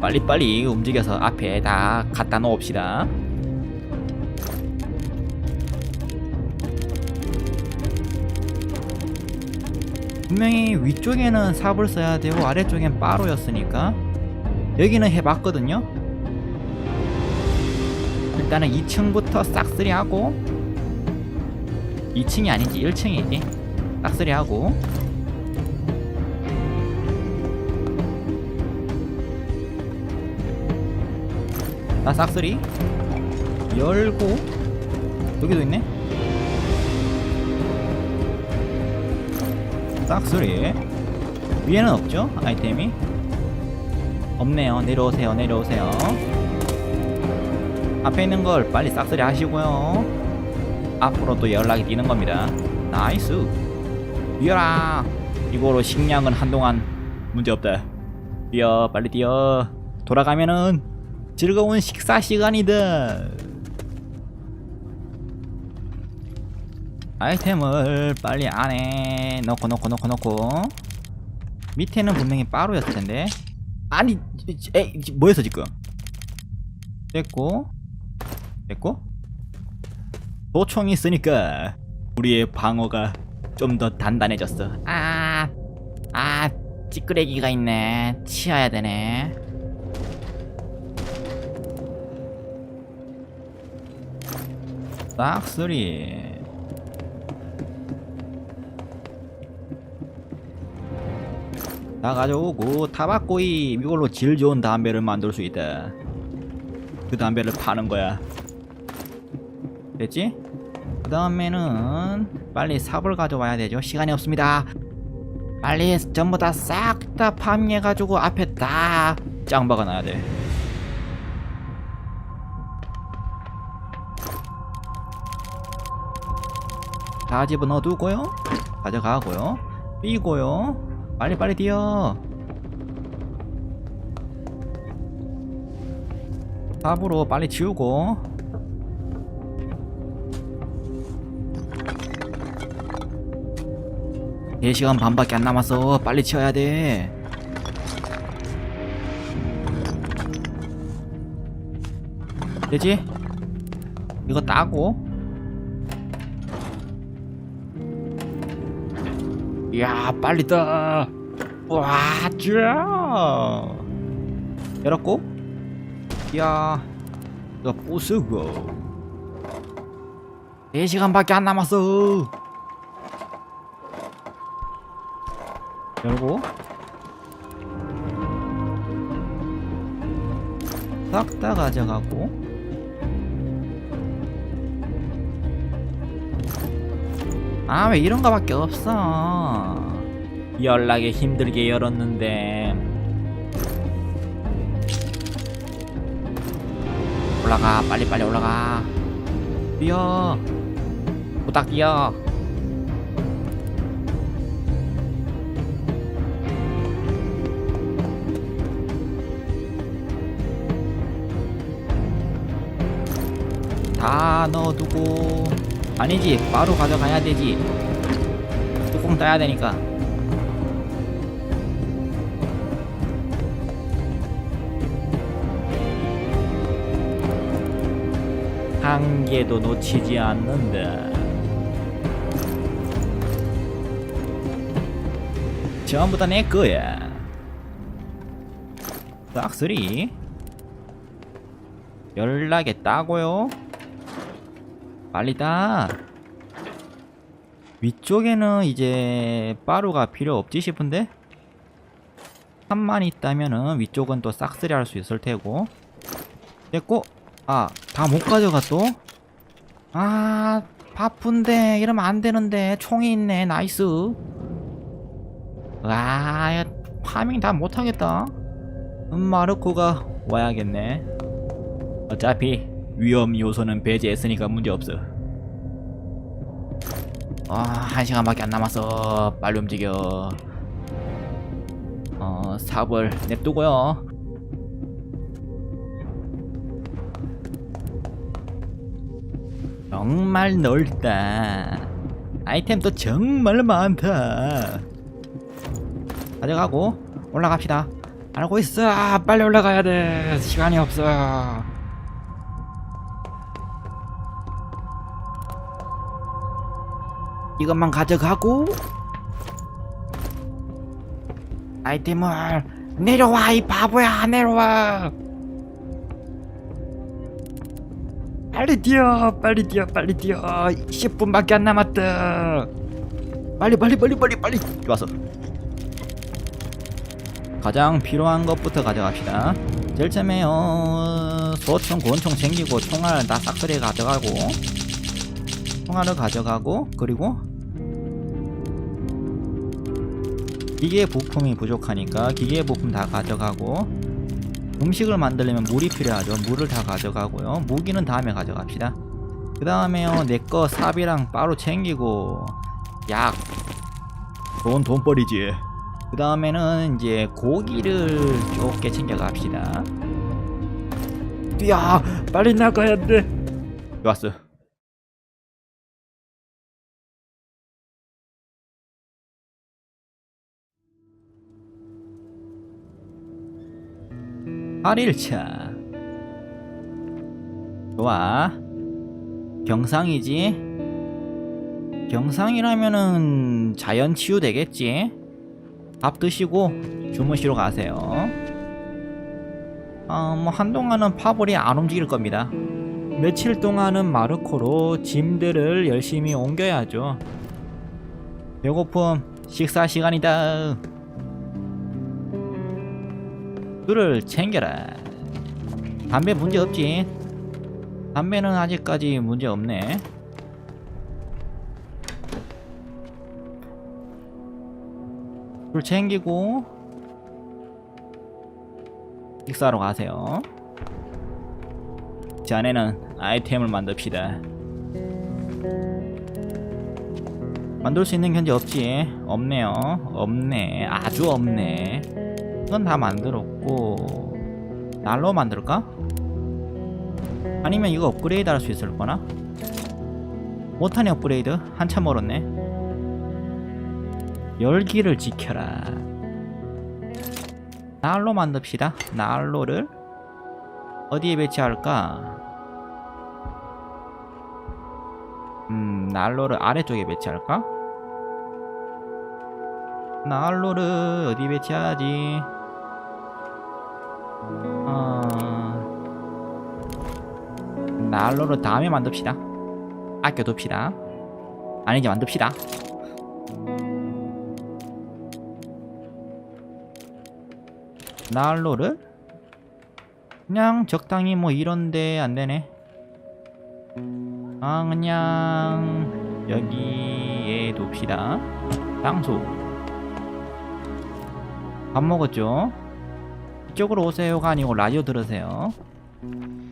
빨리빨리 움직여서 앞에 다 갖다 놓읍시다. 분명히 위쪽에는 삽을 써야 되고 아래쪽엔 빠로였으니까 여기는 해봤거든요. 일단은 2층부터 싹쓸이 하고 2층이 아니지 1층이지 싹쓸이 하고 나 싹쓸이? 열고 여기도 있네? 싹쓸이. 위에는 없죠? 아이템이? 없네요. 내려오세요 내려오세요. 앞에 있는 걸 빨리 싹쓸이 하시고요. 앞으로 또 연락이 뛰는 겁니다. 나이스. 뛰어라. 이거로 식량은 한동안 문제없다. 뛰어 빨리 뛰어. 돌아가면은 즐거운 식사 시간이다 아이템을 빨리 안에 넣고 넣고 넣고 넣고. 밑에는 분명히 빠로였을 텐데. 아니 에 뭐였어 지금? 됐고. 됐고. 도총이 있으니까 우리의 방어가 좀 더 단단해졌어. 아, 아 찌끄레기가 있네. 치워야 되네 싹쓸이 다 가져오고 타바코이. 이걸로 질 좋은 담배를 만들 수 있다 그 담배를 파는 거야. 됐지? 그 다음에는 빨리 삽을 가져와야 되죠. 시간이 없습니다. 빨리 전부 다 싹 다 파밍해가지고 앞에 다 짱박아 놔야 돼 다 집어넣어 두고요. 가져가고요. 삐고요. 빨리빨리 뛰어. 삽으로 빨리 치우고. 네시간 반밖에 안 남았어. 빨리 치워야 돼. 되지? 이거 따고 야 빨리 떠 와쭈 열었고. 야 이거 부수고. 4시간밖에 안 남았어. 열고. 싹 다 가져가고 아 왜 이런 거밖에 없어? 연락에 힘들게 열었는데. 올라가 빨리빨리 올라가. 뛰어. 부탁 뛰어 다 넣어두고 아니지. 바로 가져가야 되지. 뚜껑 따야 되니까. 한 개도 놓치지 않는다 전부 다 내 거야. 싹쓸이 연락에 따고요 빨리 따 위쪽에는 이제 빠루가 필요 없지 싶은데? 3만 있다면은 위쪽은 또 싹쓸이 할 수 있을 테고. 됐고. 아 다 못 가져가 또? 아 바쁜데. 이러면 안 되는데. 총이 있네. 나이스. 와 야, 파밍 다 못하겠다. 음, 마르코가 와야겠네. 어차피 위험 요소는 배제했으니까 문제없어 아, 한 시간밖에 안 남았어. 빨리 움직여. 어, 삽을 냅두고요. 정말 넓다. 아이템도 정말 많다. 가져가고 올라갑시다. 알고 있어 빨리 올라가야 돼 시간이 없어 이것만 가져가고 아이템을 내려와 이 바보야 내려와. 빨리 뛰어 빨리 뛰어 빨리 뛰어. 10분밖에 안 남았다. 빨리 빨리 빨리 빨리 빨리. 좋았어 가장 필요한 것부터 가져갑시다. 제일 처음에 어... 소총 권총 챙기고 총알 다 싹쓸이 가져가고 총알을 가져가고 그리고 기계 부품이 부족하니까 기계 부품 다 가져가고 음식을 만들려면 물이 필요하죠. 물을 다 가져가고요. 무기는 다음에 가져갑시다. 그 다음에요. 내 거 삽이랑 바로 챙기고 약. 좋은 돈벌이지. 그 다음에는 이제 고기를 좁게 챙겨갑시다. 야 빨리 나가야 돼. 좋았어 팔일차. 좋아. 경상이지? 경상이라면은 자연 치유 되겠지? 밥 드시고 주무시러 가세요. 어, 뭐 한동안은 파볼이 안 움직일 겁니다. 며칠 동안은 마르코로 짐들을 열심히 옮겨야죠. 배고픔 식사 시간이다 술을 챙겨라. 담배 문제 없지? 담배는 아직까지 문제 없네. 술 챙기고 식사하러 가세요. 자네는 아이템을 만듭시다. 만들 수 있는 견제 없지? 없네요. 없네. 아주 없네 이건 다 만들었고 날로 만들까? 아니면 이거 업그레이드 할 수 있을 거나? 못하네 업그레이드 한참 멀었네 열기를 지켜라 난로 만듭시다 난로를 어디에 배치할까? 음 난로를 아래쪽에 배치할까? 난로를 어디 배치하지? 어... 난로를 다음에 만듭시다. 아껴둡시다. 아니지 만듭시다. 난로를? 그냥 적당히 뭐 이런데 안되네. 아 그냥 여기에 둡시다. 장소 밥 먹었죠? 이쪽으로 오세요가 아니고 라디오 들으세요.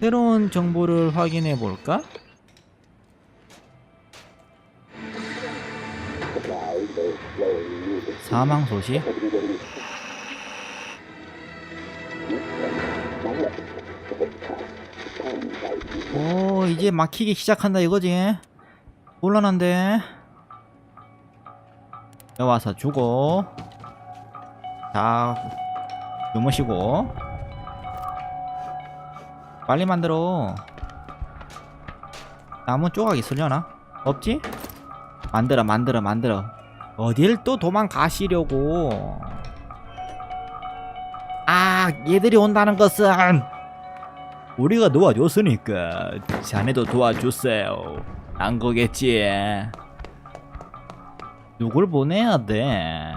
새로운 정보를 확인해 볼까? 사망 소식? 오 이제 막히기 시작한다 이거지? 곤란한데? 와서 주고 자 주무시고. 빨리 만들어. 나무 조각 있으려나? 없지? 만들어 만들어 만들어. 어딜 또 도망가시려고. 아 얘들이 온다는 것은 우리가 도와줬으니까 자네도 도와주세요. 안 거겠지. 누굴 보내야 돼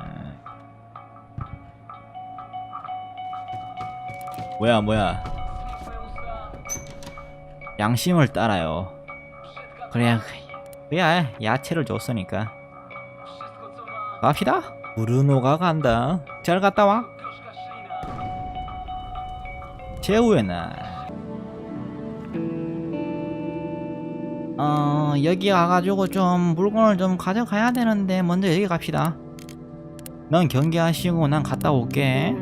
뭐야 뭐야. 양심을 따라요. 그래 그래 야채를 줬으니까. 갑시다. 브루노가 간다. 잘 갔다 와. 최후의 날. 어, 여기 가가지고 좀 물건을 좀 가져가야 되는데 먼저 여기 갑시다. 넌 경계하시고 난 갔다 올게.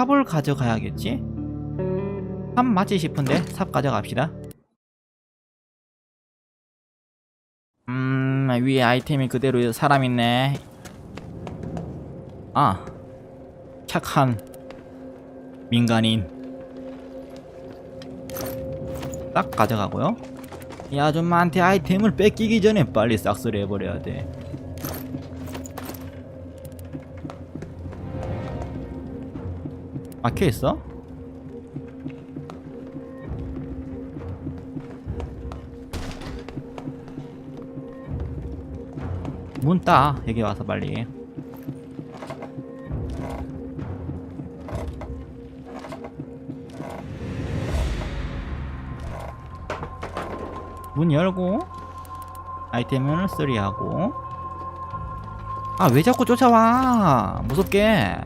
삽을 가져가야겠지? 삽 맞지 싶은데 삽 가져갑시다. 음, 위에 아이템이 그대로 사람 있네. 아, 착한 민간인 딱 가져가고요 이 아줌마한테 아이템을 뺏기기 전에 빨리 싹쓸이 해버려야 돼 막혀있어? 문 따. 여기 와서 빨리. 문 열고 아이템을 쓰리하고. 아 왜 자꾸 쫓아와? 무섭게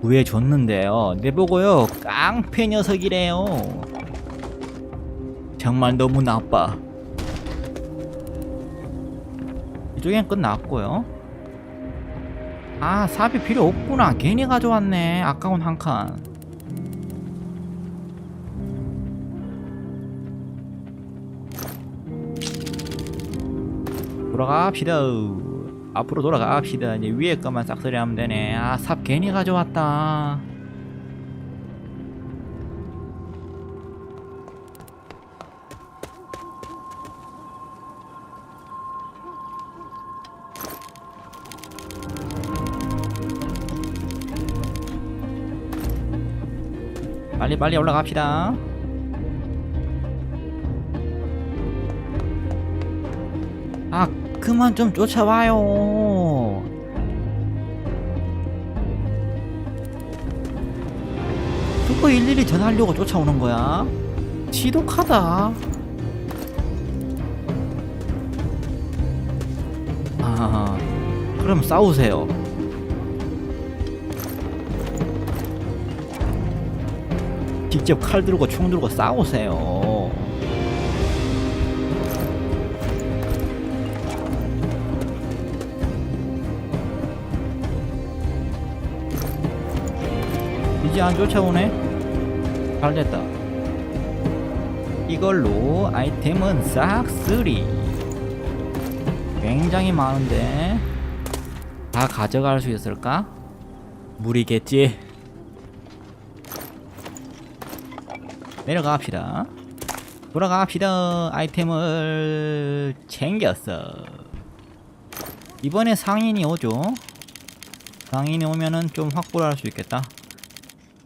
구해줬는데요. 내보고요 깡패 녀석이래요. 정말 너무 나빠. 이쪽엔 끝났고요. 아 삽이 필요 없구나. 괜히 가져왔네. 아까운 한 칸. 돌아갑시다 앞으로 돌아갑시다 이제 위에 것만 싹쓸이 하면 되네. 아삽 괜히 가져왔다. 빨리 빨리 올라갑시다 그만 좀 쫓아와요. 그거 일일이 전화하려고 쫓아오는 거야? 지독하다. 아 그럼 싸우세요. 직접 칼 들고 총 들고 싸우세요 이제 안 쫓아오네? 잘 됐다. 이걸로 아이템은 싹 쓰리. 굉장히 많은데 다 가져갈 수 있을까? 무리겠지. 내려갑시다. 돌아갑시다. 아이템을 챙겼어. 이번에 상인이 오죠. 상인이 오면은 좀 확보를 할 수 있겠다.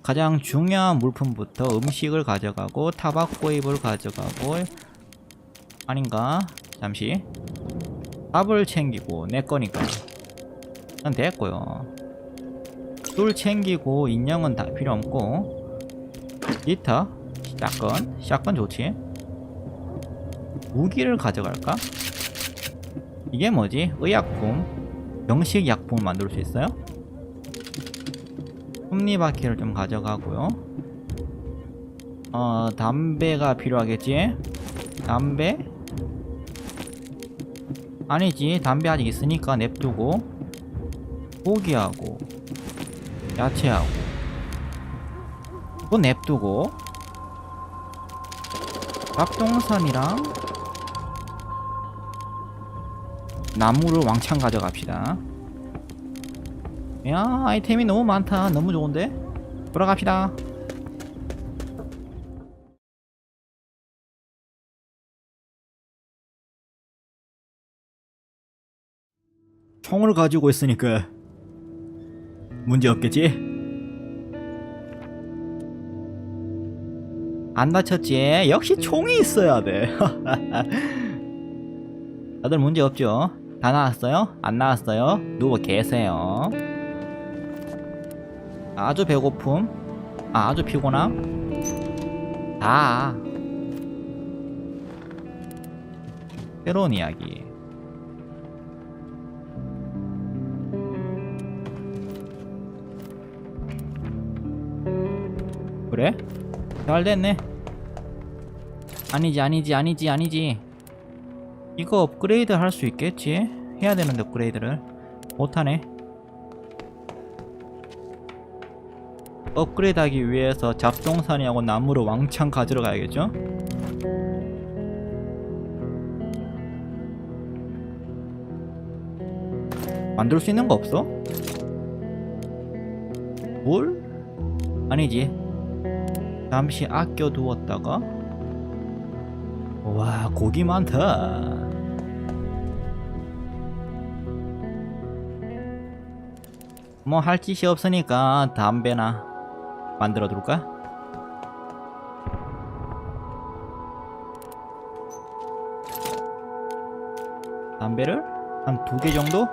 가장 중요한 물품부터 음식을 가져가고 타박 고입을 가져가고 아닌가? 잠시 밥을 챙기고 내 거니까 난 됐고요 술 챙기고 인형은 다 필요 없고 기타 샷건 샷건 좋지 무기를 가져갈까? 이게 뭐지? 의약품 병식 약품을 만들 수 있어요? 톱니바퀴를 좀 가져가고요. 어, 담배가 필요하겠지? 담배? 아니지, 담배 아직 있으니까 냅두고 고기하고 야채하고 또 냅두고 밥동산이랑 나무를 왕창 가져갑시다. 야 아이템이 너무 많다 너무 좋은데 돌아갑시다 총을 가지고 있으니까 문제 없겠지? 안 다쳤지? 역시 총이 있어야 돼 다들 문제 없죠? 다 나왔어요? 안 나왔어요? 누워 계세요 아주 배고픔? 아, 아주 피곤함? 다 새로운 이야기. 그래? 잘 됐네. 아니지 아니지 아니지 아니지. 이거 업그레이드 할 수 있겠지? 해야 되는데 업그레이드를. 못하네 업그레이드 하기 위해서 잡동사니하고 나무를 왕창 가지러 가야겠죠? 만들 수 있는 거 없어? 물? 아니지 잠시 아껴두었다가 와 고기 많다 뭐 할 짓이 없으니까 담배나 만들어 둘까? 담배를 한 두 개 정도?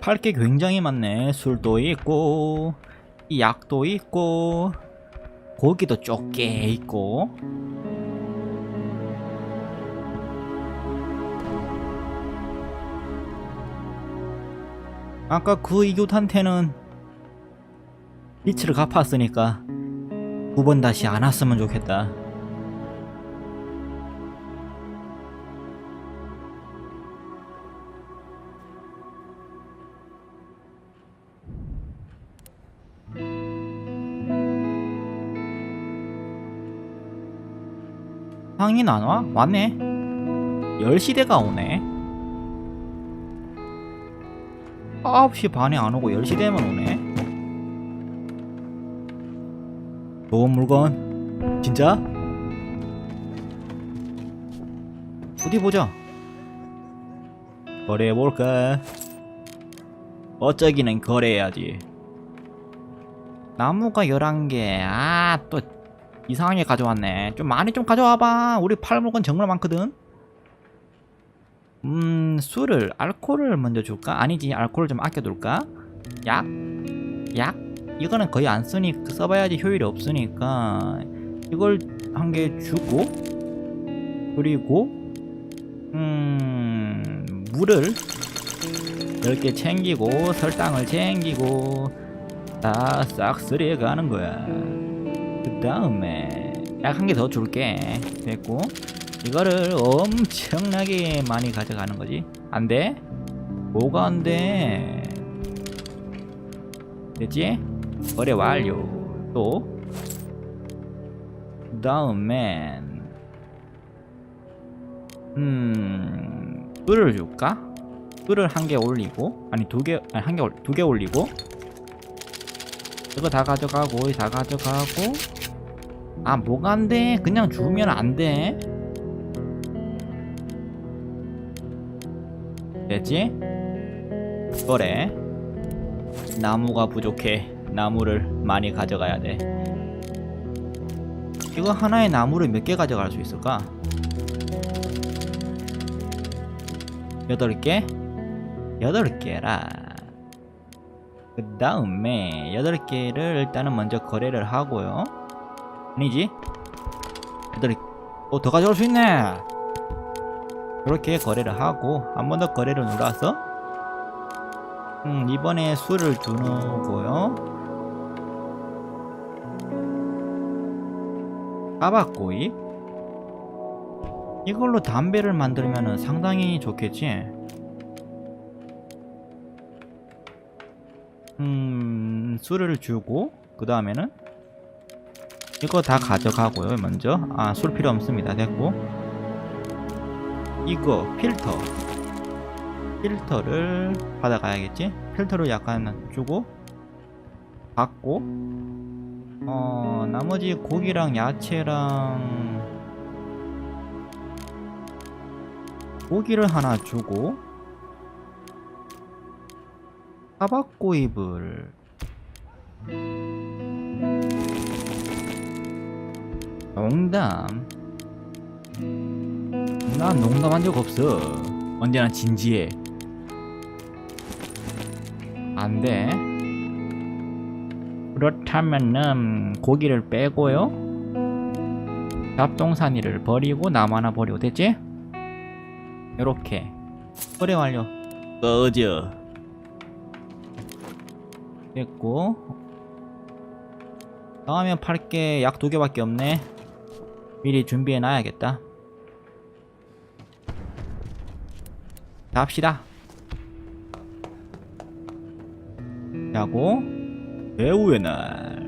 팔 게 굉장히 많네. 술도 있고, 이 약도 있고, 고기도 쪼개 있고. 아까 그 이웃한테는 이치를 갚았으니까 두 번 다시 안 왔으면 좋겠다. 상인 안 와? 왔네. 10시대가 오네. 9시 반에 안 오고 10시 되면 오네. 좋은 물건. 진짜? 어디 보자. 거래해볼까? 어쩌기는 거래해야지. 나무가 11개. 아, 또 이상하게 가져왔네. 좀 많이 좀 가져와봐. 우리 팔 물건 정말 많거든. 음, 술을, 알코올을 먼저 줄까? 아니지, 알코올을 좀 아껴둘까? 약? 약? 이거는 거의 안 쓰니, 써봐야지 효율이 없으니까, 이걸 한 개 주고, 그리고, 음, 물을 10개 챙기고, 설탕을 챙기고, 다 싹 쓸어가는 거야. 그 다음에, 약 한 개 더 줄게. 됐고, 이거를 엄청나게 많이 가져가는 거지. 안 돼? 뭐가 안 돼? 됐지? 거래 완료. 또. 다음엔, 음, 뿔을 줄까? 뿔을 한 개 올리고, 아니 두 개, 아니 한 개, 두개 올리고, 이거 다 가져가고, 다 가져가고, 아, 뭐가 안 돼? 그냥 주면 안 돼. 됐지? 그래 나무가 부족해 나무를 많이 가져가야 돼 이거 하나의 나무를 몇 개 가져갈 수 있을까? 여덟 개? 여덟 개라 그 다음에 여덟 개를 일단은 먼저 거래를 하고요. 아니지? 여덟 어, 더 가져갈 수 있네! 그렇게 거래를 하고 한 번 더 거래를 눌러서 음, 이번에 술을 주는고요. 까박구이? 이걸로 담배를 만들면 상당히 좋겠지 음 술을 주고 그 다음에는 이거 다 가져가고요 먼저. 아 술 필요 없습니다. 됐고. 이거 필터. 필터를 받아가야겠지? 필터를 약간 주고 받고 어 나머지 고기랑 야채랑 고기를 하나 주고 사박고입을 농담 난 농담한 적 없어. 언제나 진지해. 안 돼. 그렇다면은 고기를 빼고요. 잡동사니를 버리고 남 하나 버리고 됐지? 요렇게 거래 완료. 꺼져. 됐고. 다음에 팔 게 약 두 개밖에 없네. 미리 준비해 놔야겠다. 자 합시다. 야구 배우의 날.